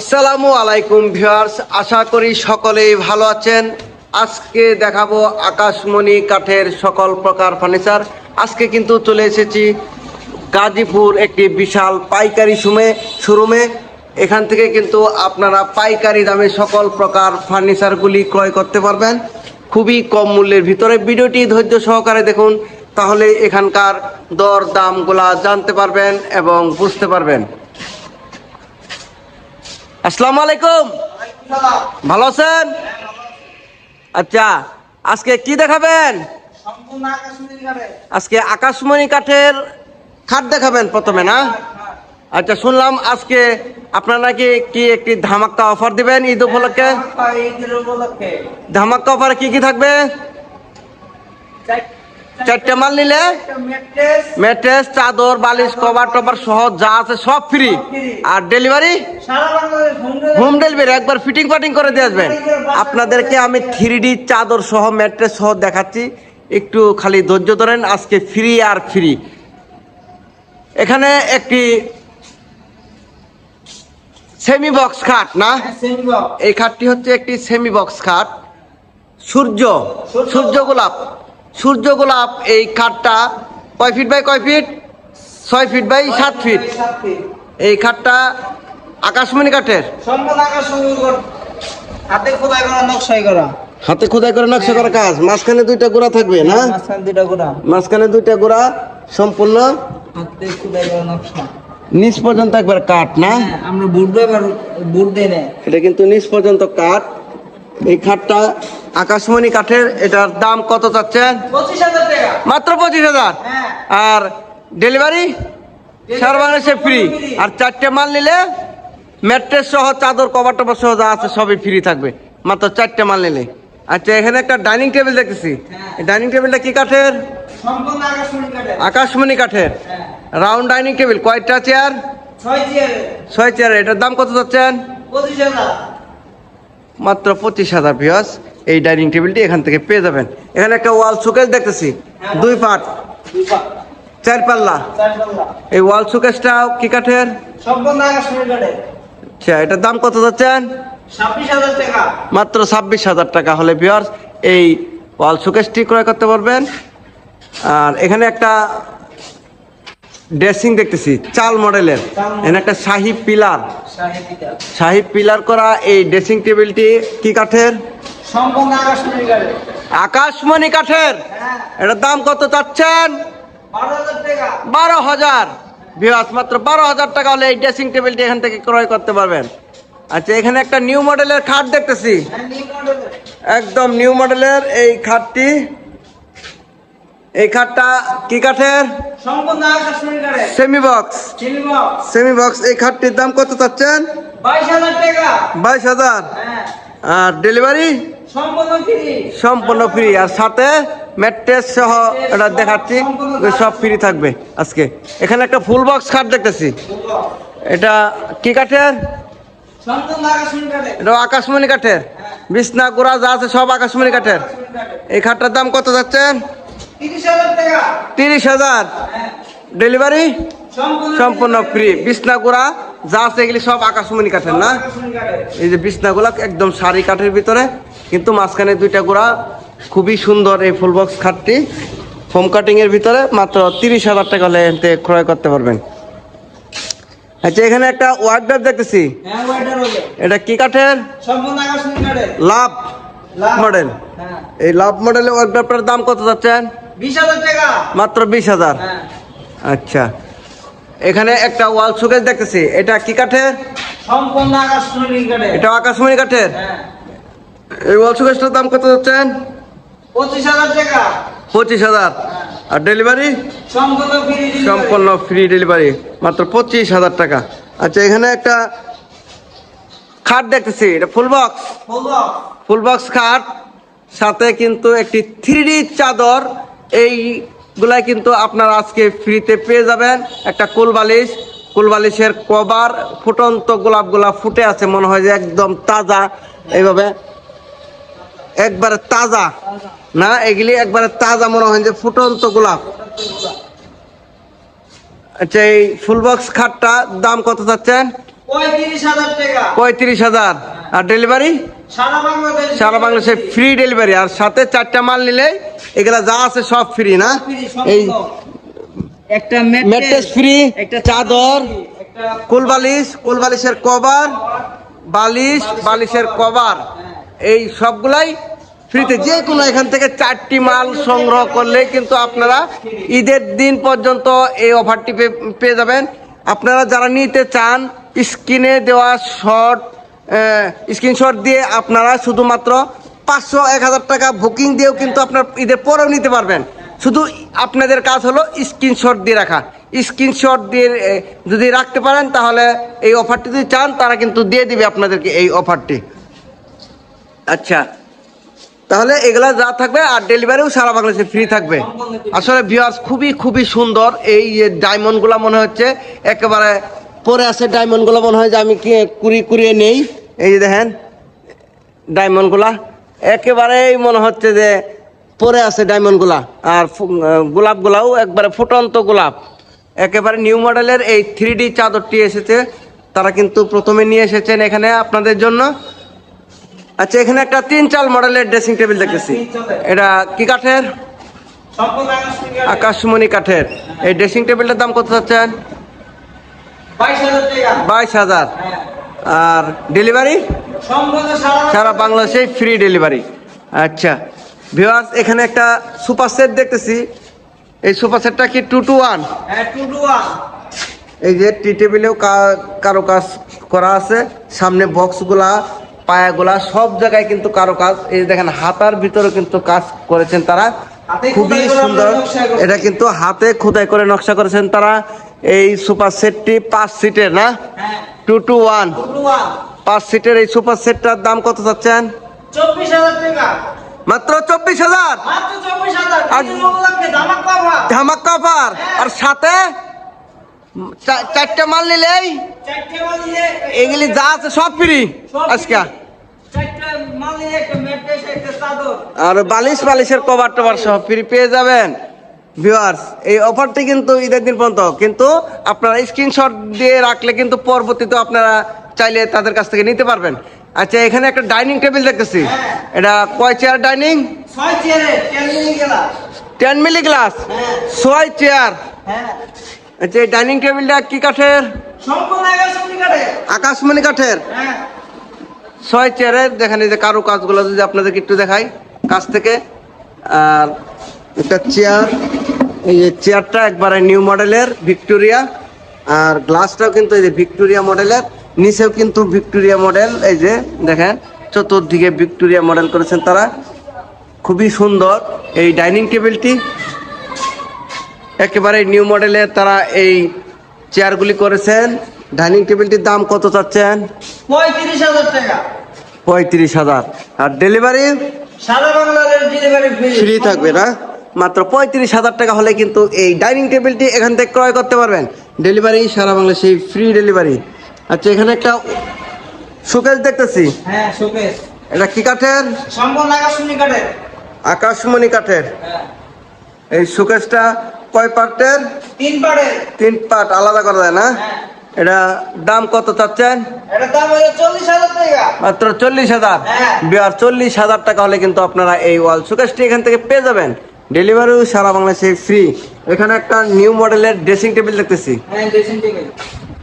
আসসালামু আলাইকুম ভিউয়ার্স, আশা করি সকলেই ভালো আছেন। আজকে দেখাবো আকাশমণি কাঠের সকল প্রকার ফার্নিচার। আজকে কিন্তু চলে এসেছি গাজীপুর একটি বিশাল পাইকারি সুমে শোরুমে। এখান থেকে কিন্তু আপনারা পাইকারি দামে সকল প্রকার ফার্নিচারগুলি ক্রয় করতে পারবেন। খুবই কম মূল্যের ভিতরে। ভিডিওটি ধৈর্য সহকারে দেখুন, তাহলে এখানকার দর দামগুলা জানতে পারবেন এবং বুঝতে পারবেন। আসসালামু আলাইকুম। ভালো আছেন? আচ্ছা আজকে কি দেখাবেন? আজকে আকাশমণি কাঠের খাট দেখাবেন প্রথমে না? আচ্ছা শুনলাম আজকে আপনার নাকি কি একটি ধামাক্কা অফার দিবেন ঈদ উপলক্ষে? ধামাক্কা অফারে কি কি থাকবে? চারটে মাল নিলে? ম্যাট্রেস চাদর বালিশ কভার টভার সহ যা আছে সব ফ্রি আর ডেলিভারি হোম ডেলিভারি একবার ফিটিং ফাটিং করে দিয়ে আসবেন। আপনাদেরকে আমি থ্রি চাদর সহ ম্যাট্রেস সহ দেখাচ্ছি। একটু খালি ধৈর্য ধরেন আজকে ফ্রি আর ফ্রি এখানে একটি সেমি বক্স খাট না? এই খাটটি হচ্ছে একটি সেমি বক্স খাট সূর্য। সূর্য গোলাপ। সূর্য গোলাপ এই খাটটা কয় ফিট বাই কয় ফিট ছয় ফিট বাই সাত ফিট এই খাটটা আকাশমণি কাঠের? হাতে খোদাই করা নকশাই করা। হাতে খোদাই করে নকশা করা কাজ। মাঝখানে দুইটা গোড়া থাকবে না? মাঝখানে দুইটা গোড়া। মাঝখানে দুইটা গোড়া সম্পূর্ণ? হাতে খোদাই করা নকশা। নিচ পর্যন্ত একবার কাঠ না? হ্যাঁ, আমরা বুট ব্যবহার বুট দেই না এটা কিন্তু নিচ পর্যন্ত কাঠ। এই খাটটা আকাশমণি কাঠের এটার দাম কত চাচ্ছেন মাত্র পঁচিশ হাজার? হ্যাঁ। আর ডেলিভারি? সারা বাংলাদেশে ফ্রি। আর চারটে মাল নিলে ম্যাট্রেস সহ চাদর কভার টভার সহ যা আছে সবই ফ্রি থাকবে। মাত্র চারটে মাল নিলে। আচ্ছা এখানে একটা ডাইনিং টেবিল দেখতেছি। ডাইনিং টেবিলটা কি কাঠের? আকাশমণি কাঠের। হ্যাঁ। রাউন্ড ডাইনিং টেবিল কয়টা চেয়ার? ছয় চেয়ার এটার দাম কত চাচ্ছেন? পঁচিশ হাজার। মাত্র পঁচিশ হাজার পিয়াস এই ডাইনিং টেবিলটি এখান থেকে পেয়ে যাবেন। এখানে একটা ওয়াল শোকেস দেখতেছি। দুই পাট। চার পাল্লা। এই ওয়াল শোকেসটা কি কাঠের? আচ্ছা এটার দাম কত যাচ্ছেন? মাত্র ছাব্বিশ হাজার টাকা হলে ভিওর্স এই ওয়াল শোকেসটি ক্রয় করতে পারবেন। আর এখানে একটা ড্রেসিং দেখতেছি চাল মডেলের। এখানে একটা শাহি পিলার। শাহি পিলার। করা এই ড্রেসিং টেবিলটি কি কাঠের? আকাশমণি কাঠের। হ্যাঁ। এটার দাম কত চাচ্ছেন? বারো হাজার ভিওয়াস মাত্র বারো হাজার টাকা হলে এই ড্রেসিং টেবিলটি এখান থেকে ক্রয় করতে পারবেন। আচ্ছা এখানে একটা নিউ মডেলের খাট দেখতেছি। হ্যাঁ একদম নিউ মডেলের এই খাটটি। এই খাটটা কি কাঠের? সেমি বক্স সেমি বক্স এই খাটটির দাম কত চাচ্ছেন? বাইশ হাজার হ্যাঁ। আর ডেলিভারি সম্পূর্ণ ফ্রি আর সাথে ম্যাট্রেস সহ এটা দেখাচ্ছি সব ফ্রি থাকবে আজকে। এখানে একটা ফুল বক্স খাট দেখতেছি। এটা কি কাঠের? এটা আকাশমণি কাঠের। বিছনা গোড়া যা আছে সব আকাশমণি কাঠের। এই খাটটার দাম কত যাচ্ছেন? তিরিশ হাজার ডেলিভারি সম্পূর্ণ ফ্রি বিছনা গোড়া যা আছে এগুলি সব আকাশমণি কাঠের না? এই যে বিছনাগুলা একদম সারি কাঠের ভিতরে কিন্তু মাঝখানে দুইটা গোড়া। খুবই সুন্দর এই ফুল বক্স খাটটি। ফোম কাটিং এর ভিতরে মাত্র তিরিশ হাজার টাকা হলে এতে ক্রয় করতে পারবেন। আচ্ছা এখানে একটা ওয়ার্ডার দেখতেছি। হ্যাঁ এটা কি কাঠের? লাভ লাভ। মডেল হ্যাঁ। এই লাভ মডেলের ওয়ার্ডারটার দাম কত যাচ্ছেন? মাত্র বিশ হাজার? হ্যাঁ। আচ্ছা। এখানে একটা ওয়াল শোকেস দেখতেছি। এটা কি কাঠের? সম্পূর্ণ আকাশমণি কাটে এটা আকাশমণি কাঠের? হ্যাঁ। এই ওয়াল শোকেসটার দাম কত যাচ্ছেন? পঁচিশ হাজার টাকা। পঁচিশ হাজার। আর ডেলিভারি? সম্পূর্ণ ফ্রি ডেলিভারি। মাত্র পঁচিশ হাজার টাকা। আচ্ছা এখানে একটা খাট দেখতেছি। এটা ফুল বক্স। Full box. খাট। সাথে কিন্তু একটি থ্রি চাদর। এইগুলাই কিন্তু আপনারা আজকে ফ্রিতে পেয়ে যাবেন। একটা কুল বালিশ কুল বালিশের কভার ফুটন্ত গোলাপগুলা ফুটে আছে মনে হয় যে একদম তাজা এইভাবে। একবারে তাজা না? এগুলি একবারে তাজা মনে হয় যে ফুটন্ত গোলাপ। আচ্ছা এই ফুল বক্স খাটটা দাম কত চাচ্ছেন? পঁয়ত্রিশ হাজার টাকা। পঁয়ত্রিশ হাজার। আর ডেলিভারি? সারা বাংলাদেশে ফ্রি ডেলিভারি আর সাথে চারটা মাল নিলে এগুলা যা আছে সব ফ্রি না? এই একটা ম্যাট্রেস ফ্রি একটা চাদর একটা কোলবালিশ কোলবালিশের কভার বালিশ বালিশের কভার। এই সবগুলাই ফ্রিতে যে কোনো এখান থেকে চারটি মাল সংগ্রহ করলে কিন্তু আপনারা ঈদের দিন পর্যন্ত এই অফারটি পে- পেয়ে যাবেন। আপনারা যারা নিতে চান স্ক্রিনে দেওয়া শর্ট স্ক্রিনশট দিয়ে আপনারা শুধুমাত্র পাঁচশো, এক হাজার টাকা বুকিং দিয়েও কিন্তু আপনার ঈদের পরেও নিতে পারবেন। শুধু আপনাদের কাজ হলো স্ক্রিনশট দিয়ে রাখা। স্ক্রিনশট দিয়ে যদি রাখতে পারেন তাহলে এই অফারটি যদি চান, তারা কিন্তু দিয়ে দিবে আপনাদেরকে এই অফারটি আচ্ছা। তাহলে এগুলা যা থাকবে, আর ডেলিভারিও সারা বাংলাদেশে ফ্রি থাকবে। আসলে ভিউয়ার্স খুবই খুবই সুন্দর এই ডায়মন্ডগুলো মনে হচ্ছে। একেবারে পরে আছে ডায়মন্ডগুলো মনে হয় যে আমি কি কুড়ি কুড়িয়ে নেই। এই যে দেখেন ডায়মন্ডগুলা একেবারেই মনে হচ্ছে যে পরে আছে ডায়মন্ডগুলা আর গোলাপগুলাও একবারে ফুটন্ত গোলাপ। একেবারে নিউ মডেলের এই থ্রি ডি চাদরটি এসেছে। তারা কিন্তু প্রথমে নিয়ে এসেছেন এখানে আপনাদের জন্য। আচ্ছা এখানে একটা তিন চাল মডেলের ড্রেসিং টেবিল দেখতেছি। এটা কি কাঠের। আকাশমণি কাঠের। এই ড্রেসিং টেবিলটার দাম কত চাচ্ছেন? বাইশ হাজার। আর ডেলিভারি? সারা বাংলাদেশে। ফ্রি ডেলিভারি আচ্ছা। ভিউয়ার্স এখানে একটা সুপার সেট দেখতেছি। এই সুপার সেটটা কি টু টু ওয়ান এই যে টি টেবিলেও কারও কাজ করা আছে। সামনে বক্সগুলা পায়াগুলা সব জায়গায় কিন্তু কারও কাজ এই যে দেখেন হাতার ভিতরে কিন্তু কাজ করেছেন তারা। খুবই সুন্দর। এটা কিন্তু হাতে খোদাই করে নকশা করেছেন তারা। এই সুপার সেটটি পাঁচ সিটের না? হ্যাঁ। টু টু ওয়ান পাঁচ সিটের এই সুপার সেটটার দাম কত চাচ্ছেন? চব্বিশ হাজার টাকা। মাত্র চব্বিশ হাজার? আর- ধামাক ধামাক অফার আর সাথে চারটা মাল নিলেই নিয়ে এগুলি যা আছে সব ফ্রি আজকে। আর বালিশ বালিশের কভার টভার সব ফ্রি পেয়ে যাবেন। ভিউয়ার্স এই অফারটি কিন্তু ঈদের দিন পর্যন্ত। কিন্তু আপনারা স্ক্রিনশট দিয়ে রাখলে কিন্তু পরবর্তীতে আপনারা চাইলে তাদের কাছ থেকে নিতে পারবেন। আচ্ছা এখানে একটা ডাইনিং টেবিল দেখতেছি। হ্যাঁ। এটা কয় chair dining? Ten milli glass হ্যাঁ। ছয় চেয়ার? হ্যাঁ। আচ্ছা এই ডাইনিং টেবিলটা কি কাঠের? আকাশমণি কাঠের। ছয় চেয়ারের দেখেন এই যে কারও কাজগুলো যদি আপনাদেরকে একটু দেখাই। কাছ থেকে আর একটা চেয়ার। এই যে চেয়ারটা একবারে নিউ মডেলের ভিক্টোরিয়া আর গ্লাসটাও কিন্তু এই যে ভিক্টোরিয়া মডেলের নিচেও কিন্তু ভিক্টোরিয়া মডেল এই যে দেখেন চতুর্দিকে ভিক্টোরিয়া মডেল করেছেন তারা। খুবই সুন্দর এই ডাইনিং টেবিলটি একেবারে নিউ মডেলের তারা এই চেয়ারগুলি করেছেন। ডাইনিং টেবিলটির দাম কত চাচ্ছেন? পঁয়ত্রিশ হাজার টাকা। পঁয়ত্রিশ হাজার। আর ডেলিভারি সারা বাংলাদেশ ডেলিভারি ফ্রি ফ্রি থাকবে না? মাত্র পঁয়ত্রিশ হাজার টাকা হলে কিন্তু এই ডাইনিং টেবিলটি এখান থেকে ক্রয় করতে পারবেন। ডেলিভারি সারা বাংলাদেশে ফ্রি ডেলিভারি আচ্ছা এখানে একটা শোকেস দেখতেছি। হ্যাঁ শোকেস। এটা কি কাঠের? সম্পূর্ণ আকাশমণি কাঠের। আকাশমণি কাঠের। হ্যাঁ। এই শোকেসটা কয় পার্টের? তিন পাড়ের তিন পার্ট আলাদা করা যায় না? হ্যাঁ। এটা দাম কত চাচ্ছেন? মাত্র চল্লিশ হাজার। বিয়ার চল্লিশ হাজার টাকা হলে কিন্তু আপনারা এই ওয়াল শোকেসটি এখান থেকে পেয়ে যাবেন। ডেলিভারিও সারা বাংলাদেশে ফ্রি এখানে একটা নিউ মডেলের ড্রেসিং টেবিল দেখতেছি। হ্যাঁ ড্রেসিং টেবিল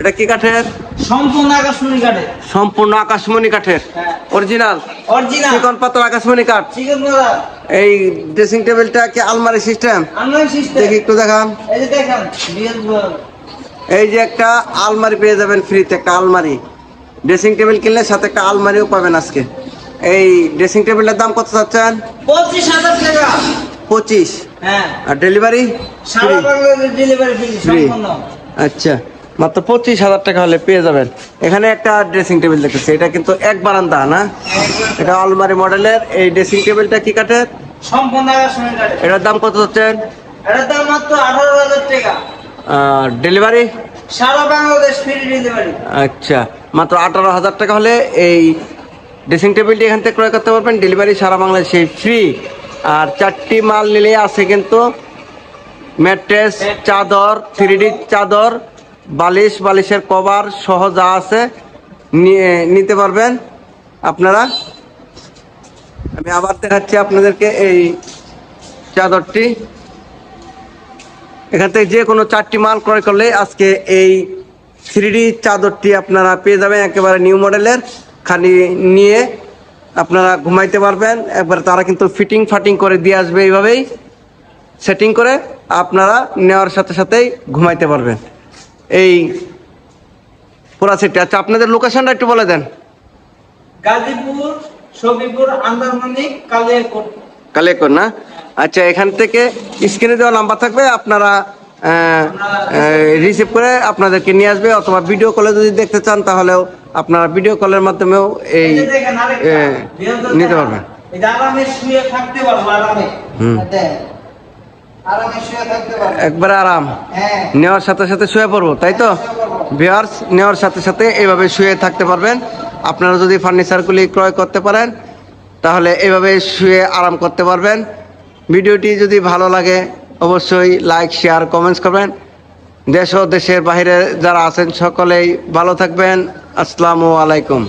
এটা কি কাঠের? সম্পূর্ণ আকাশমণি কাঠের। সম্পূর্ণ আকাশমণি কাঠের। হ্যাঁ। অরিজিনাল অরিজিনাল চিকন পাতল আকাশমণি কাঠ। চিকেন এই ড্রেসিং টেবিলটা কি আলমারি সিস্টেম আনলাইন সিস্টেম দেখি একটু দেখান। এই যে দেখেন এই যে একটা আলমারি পেয়ে যাবেন ফ্রিতে একটা আলমারি। ড্রেসিং টেবিল কিনলে সাথে একটা আলমারিও পাবেন আজকে। এই ড্রেসিং টেবিলের দাম কত চাচ্ছেন? পঁচিশ হাজার টাকা। পঁচিশ। হ্যাঁ। আর ডেলিভারি ফ্রি আচ্ছা। মাত্র পঁচিশ হাজার টাকা হলে পেয়ে যাবেন। এখানে একটা ড্রেসিং টেবিল দেখতেছি। এটা কিন্তু এক বারান্দা না? এটা আলমারি মডেলের। এই ড্রেসিং টেবিলটা কি কাঠের? কাঠের। এটার দাম কত হচ্ছেন এটার দাম মাত্র আঠারো হাজার টাকা। ডেলিভারি সারা বাংলাদেশ ফ্রি ডেলিভারি আচ্ছা। মাত্র আঠারো হাজার টাকা হলে এই ড্রেসিং টেবিলটি এখান থেকে ক্রয় করতে পারবেন। ডেলিভারি সারা বাংলাদেশে ফ্রি আর চারটি মাল নিলে আছে কিন্তু ম্যাট্রেস, চাদর থ্রি চাদর, বালিশ, বালিশের কভার সহ যা আছে নিতে পারবেন আপনারা। আমি আবার দেখাচ্ছি আপনাদেরকে এই চাদরটি। এখান থেকে যে কোনো চারটি মাল ক্রয় করলে আজকে এই থ্রি চাদরটি আপনারা পেয়ে যাবেন একেবারে নিউ মডেলের। খালি নিয়ে আপনারা ঘুমাইতে পারবেন একবার তারা কিন্তু ফিটিং ফাটিং করে দিয়ে আসবে এইভাবেই। সেটিং করে আপনারা নেওয়ার সাথে সাথেই ঘুমাইতে পারবেন। এই পুরা সেটটি আচ্ছা আপনাদের লোকেশনটা একটু বলে দেন। গাজীপুর সবিপুর আন্দারমানিক কালিয়াকোট কালেকর না? আচ্ছা এখান থেকে স্ক্রিনে দেওয়া নাম্বার থাকবে আপনারা রিসিভ করে আপনাদেরকে নিয়ে আসবে অথবা ভিডিও কলে যদি দেখতে চান তাহলেও আপনারা ভিডিও কলের মাধ্যমেও এই নিতে পারবেন। একবারে আরাম। হ্যাঁ। নেওয়ার সাথে সাথে শুয়ে পড়ব তাই তো? ভিওয়ার্স নেওয়ার সাথে সাথে এইভাবে শুয়ে থাকতে পারবেন। আপনারা যদি ফার্নিচারগুলি ক্রয় করতে পারেন তাহলে এইভাবে শুয়ে আরাম করতে পারবেন। ভিডিওটি যদি ভালো লাগে অবশ্যই লাইক শেয়ার কমেন্টস করবেন। দেশ ও দেশের বাইরে যারা আছেন, সকলেই ভালো থাকবেন। আসসালামু আলাইকুম।